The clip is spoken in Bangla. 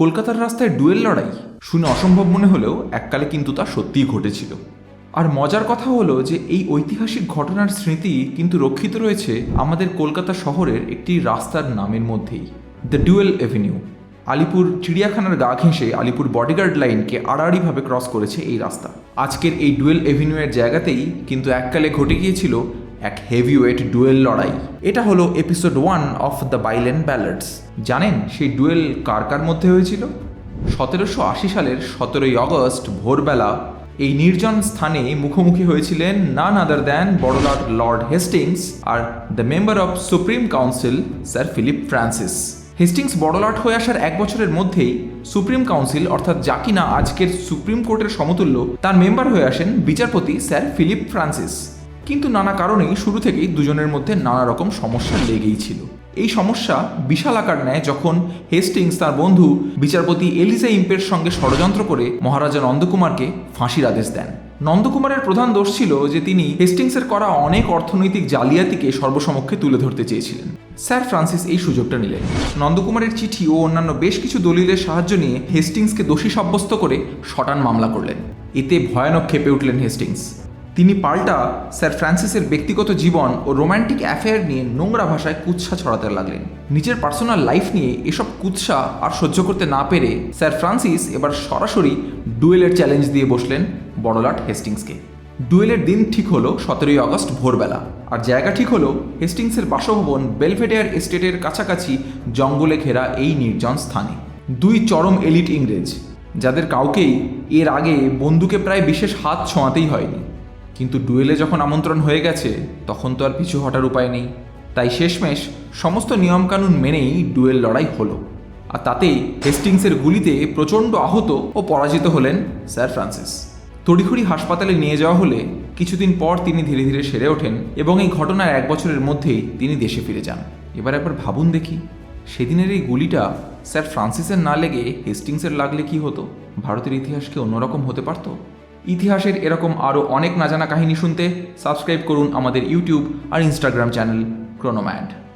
কলকাতার রাস্তায় ডুয়েল লড়াই শুনে অসম্ভব মনে হলেও এককালে কিন্তু তা সত্যিই ঘটেছিল। আর মজার কথা হলো যে এই ঐতিহাসিক ঘটনার স্মৃতি কিন্তু রক্ষিত রয়েছে আমাদের কলকাতা শহরের একটি রাস্তার নামের মধ্যেই দ্য ডুয়েল এভিনিউ আলিপুর চিড়িয়াখানার গা ঘেঁষে আলিপুর বডিগার্ড লাইনকে আড়াআড়িভাবে ক্রস করেছে এই রাস্তা। আজকের এই ডুয়েল এভিনিউয়ের জায়গাতেই কিন্তু এককালে ঘটে গিয়েছিল এক হেভিওয়েট ডুয়েল লড়াই। এটা হলো episode one of the bylane ballads জানেন সেই ডুয়েল কার কার মধ্যে হয়েছিল? সতেরোশো আশি সালের সতেরোই আগস্ট ভোরবেলা এই নির্জন স্থানে মুখোমুখি হয়েছিলেন নান আদার দ্যান বড়লাট Lord Hastings R the member of supreme council Sir Philip Francis Hastings বড়লাট হয়ে আসার এক বছরের মধ্যেই সুপ্রিম কাউন্সিল অর্থাৎ যা কিনা আজকের সুপ্রিম কোর্টের সমতুল্য, তার মেম্বার হয়ে আসেন বিচারপতি স্যার ফিলিপ ফ্রান্সিস কিন্তু নানা কারণেই শুরু থেকেই দুজনের মধ্যে নানা রকম সমস্যা লেগেই ছিল। এই সমস্যা বিশাল আকার নেয় যখন হেস্টিংস তার বন্ধু বিচারপতি এলিজা ইম্পের সঙ্গে ষড়যন্ত্র করে মহারাজা নন্দকুমারকে ফাঁসির আদেশ দেন। নন্দকুমারের প্রধান দোষ ছিল যে তিনি হেস্টিংসের করা অনেক অর্থনৈতিক জালিয়াতিকে সর্বসমক্ষে তুলে ধরতে চেয়েছিলেন। স্যার ফ্রান্সিস এই সুযোগটা নিলেন। নন্দকুমারের চিঠি ও অন্যান্য বেশ কিছু দলিলের সাহায্য নিয়ে হেস্টিংসকে দোষী সাব্যস্ত করে শটান মামলা করলেন। এতে ভয়ানক খেপে উঠলেন হেস্টিংস। তিনি পাল্টা স্যার ফ্রান্সিসের ব্যক্তিগত জীবন ও রোম্যান্টিক অ্যাফেয়ার নিয়ে নোংরা ভাষায় কুৎসা ছড়াতে লাগলেন। নিজের পার্সোনাল লাইফ নিয়ে এসব কুৎসা আর সহ্য করতে না পেরে স্যার ফ্রান্সিস এবার সরাসরি ডুয়েলের চ্যালেঞ্জ দিয়ে বসলেন বড়লাট হেস্টিংসকে। ডুয়েলের দিন ঠিক হলো সতেরোই আগস্ট ভোরবেলা আর জায়গা ঠিক হলো হেস্টিংসের বাসভবন বেলভেডেয়ার এস্টেটের কাছাকাছি জঙ্গলে ঘেরা এই নির্জন স্থানে। দুই চরম এলিট ইংরেজ, যাদের কাউকেই এর আগে বন্দুকে প্রায় বিশেষ হাত ছোঁয়াতেই হয়নি। কিন্তু ডুয়েলে যখন আমন্ত্রণ হয়ে গেছে, তখন তো আর পিছু হটার উপায় নেই। তাই শেষমেশ সমস্ত নিয়মকানুন মেনেই ডুয়েল লড়াই হলো। আর তাতেই হেস্টিংসের গুলিতে প্রচণ্ড আহত ও পরাজিত হলেন স্যার ফ্রান্সিস। তড়িঘড়ি হাসপাতালে নিয়ে যাওয়া হলে কিছুদিন পর তিনি ধীরে ধীরে সেরে ওঠেন এবং এই ঘটনার এক বছরের মধ্যেই তিনি দেশে ফিরে যান। এবার একবার ভাবুন দেখি, সেদিনের এই গুলিটা স্যার ফ্রান্সিসের না লেগে হেস্টিংসের লাগলে কি হতো? ভারতের ইতিহাসকে অন্যরকম হতে পারতো? ইতিহাসের এরকম আরও অনেক না জানা কাহিনী শুনতে সাবস্ক্রাইব করুন আমাদের ইউটিউব আর ইনস্টাগ্রাম চ্যানেল ক্রোনোম্যাড